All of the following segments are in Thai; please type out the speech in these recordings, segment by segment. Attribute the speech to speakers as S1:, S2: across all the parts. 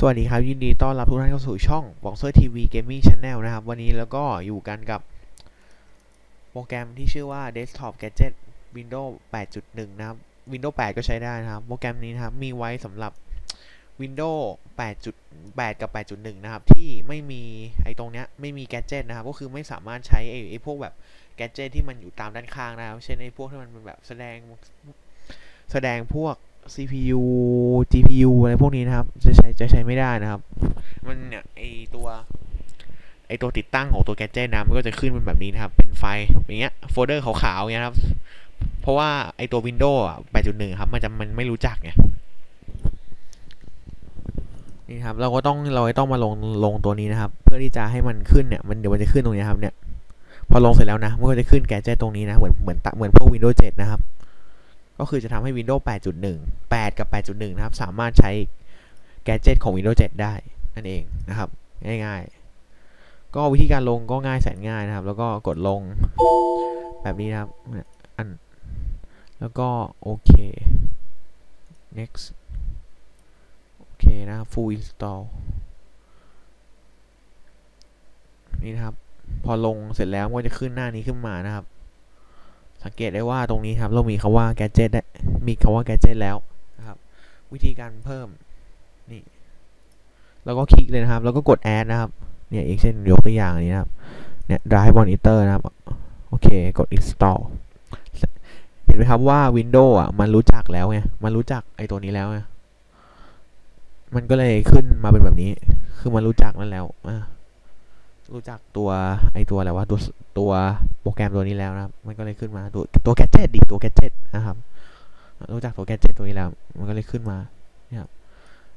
S1: สวัสดีครับ ยินดีต้อนรับทุกท่านเข้าสู่ช่อง Boxer TV Gaming Channel นะครับ วันนี้แล้วก็อยู่กันกับโปรแกรมที่ชื่อว่า Desktop Gadget Windows 8.1 นะครับ Windows 8 ก็ใช้ได้นะครับ โปรแกรมนี้นะครับ มีไว้สำหรับ Windows 8.8 กับ 8.1 นะครับ ที่ไม่มีไอ้ตรงเนี้ยไม่มีแกจ g e นะครับ ก็คือไม่สามารถใช้ไอ้ไอ้พวกแบบแกจ g e ที่มันอยู่ตามด้านข้างนะครับ เช่นไอ้พวกที่มันเป็นแบบแสดงแสดงพวก CPU GPU อะไรพวกนี้นะครับ จะใช้จะใช้ไม่ได้นะครับ มันเนี่ยไอตัวไอตัวติดตั้งของตัวแกจ g e t นะมันก็จะขึ้นเป็นแบบนี้นะครับ เป็นไฟล์อย่างเงี้ยโฟลเดอร์ขาวๆอย่างเงี้ยครับ เพราะว่าไอตัว Windows อะ8.1 ครับมันจะมันไม่รู้จักไงนี่ครับเราก็ต้องเราต้องมาลงลงตัวนี้นะครับ เพื่อที่จะให้มันขึ้นเนี่ยมันเดี๋ยวมันจะขึ้นตรงนี้ครับเนี่ยพอลงเสร็จแล้วนะมันก็จะขึ้นแกจ g e t ตรงนี้นะเหมือนเหมือนเหมือนพวก Windows 7 นะครับ ก็คือจะทำให้ Windows 8.1 8 กับ 8.1 นะครับ สามารถใช้แกจ g e t ของ Windows 7 ได้นั่นเองนะครับ ง่ายๆ ก็วิธีการลงก็ง่ายแสนง่ายนะครับ แล้วก็กดลงแบบนี้นะครับอันแล้วก็ โอเค next โอเคนะค full install นี่นะครับ พอลงเสร็จแล้วก็จะขึ้นหน้านี้ขึ้นมานะครับ สังเกตได้ว่าตรงนี้ครับเรามีคำว่า gadget ได้มีคำว่า gadget แล้วนะครับ วิธีการเพิ่มนี่แล้วก็คลิกเลยนะครับ แล้วก็กด add นะครับเนี่ยอีกเช่นยกตัวอย่างนี้นะครับเนี่ย drive monitor นะครับโอเคกด install เห็นไหมครับว่า Windows อะมันรู้จักแล้วไงมันรู้จักไอ้ตัวนี้แล้วไงมันก็เลยขึ้นมาเป็นแบบนี้ คือมันรู้จักนั่นแล้วอะ รู้จักตัวไอตัวอะไรวะตัวตัวโปรแกรมตัวนี้แล้วนะครับ มันก็เลยขึ้นมาตัวตัวแกจ g e t ดิตัวแกจ g e t นะครับ รู้จักตัวแกจ g e t ตัวนี้แล้ว มันก็เลยขึ้นมาเนี่ย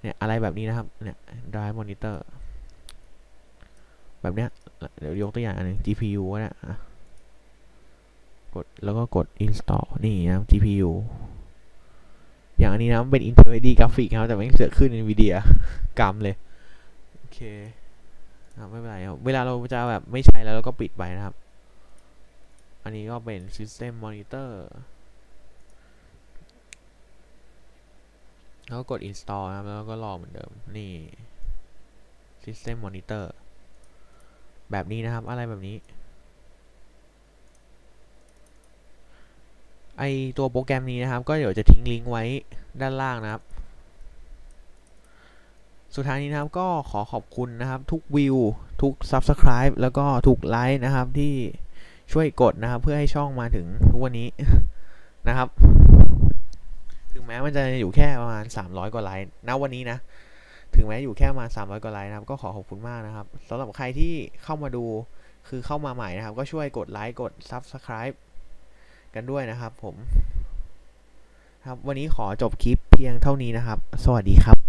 S1: เนี่ยอะไรแบบนี้นะครับเนี่ย drive monitor แบบเนี้ยเดี๋ยวยกตัวอย่างอันนึง GPU ก็ได้กดแล้วก็กด install นี่นะ GPU อย่างอันนี้นะมันเป็น Intel HD Graphics ครับแต่ไม่เสือกขึ้น Nvidia กำเลย โอเค ไม่เป็นไรครับเวลาเราจะแบบไม่ใช้แล้วเราก็ปิดไปนะครับ อันนี้ก็เป็น System Monitor แล้วก็กด install นะครับ แล้วก็รอเหมือนเดิม นี่ System Monitor แบบนี้นะครับ อะไรแบบนี้ ไอตัวโปรแกรมนี้นะครับ ก็เดี๋ยวจะทิ้งลิงก์ไว้ด้านล่างนะครับ สุดท้ายนี้นะครับก็ขอขอบคุณนะครับ ทุกวิว ทุก Subscribe แล้วก็ทุกไลค์นะครับที่ช่วยกดนะครับ เพื่อให้ช่องมาถึงทุกวันนี้นะครับ ถึงแม้มันจะอยู่แค่ประมาณ 300 กว่าไลค์ณวันนี้นะ ถึงแม้อยู่แค่มา 300 กว่าไลค์นะครับ ก็ขอขอบคุณมากนะครับสำหรับใครที่เข้ามาดูคือเข้ามาใหม่นะครับ ก็ช่วยกดไลค์กด Subscribe กันด้วยนะครับผม ครับวันนี้ขอจบคลิปเพียงเท่านี้นะครับ สวัสดีครับ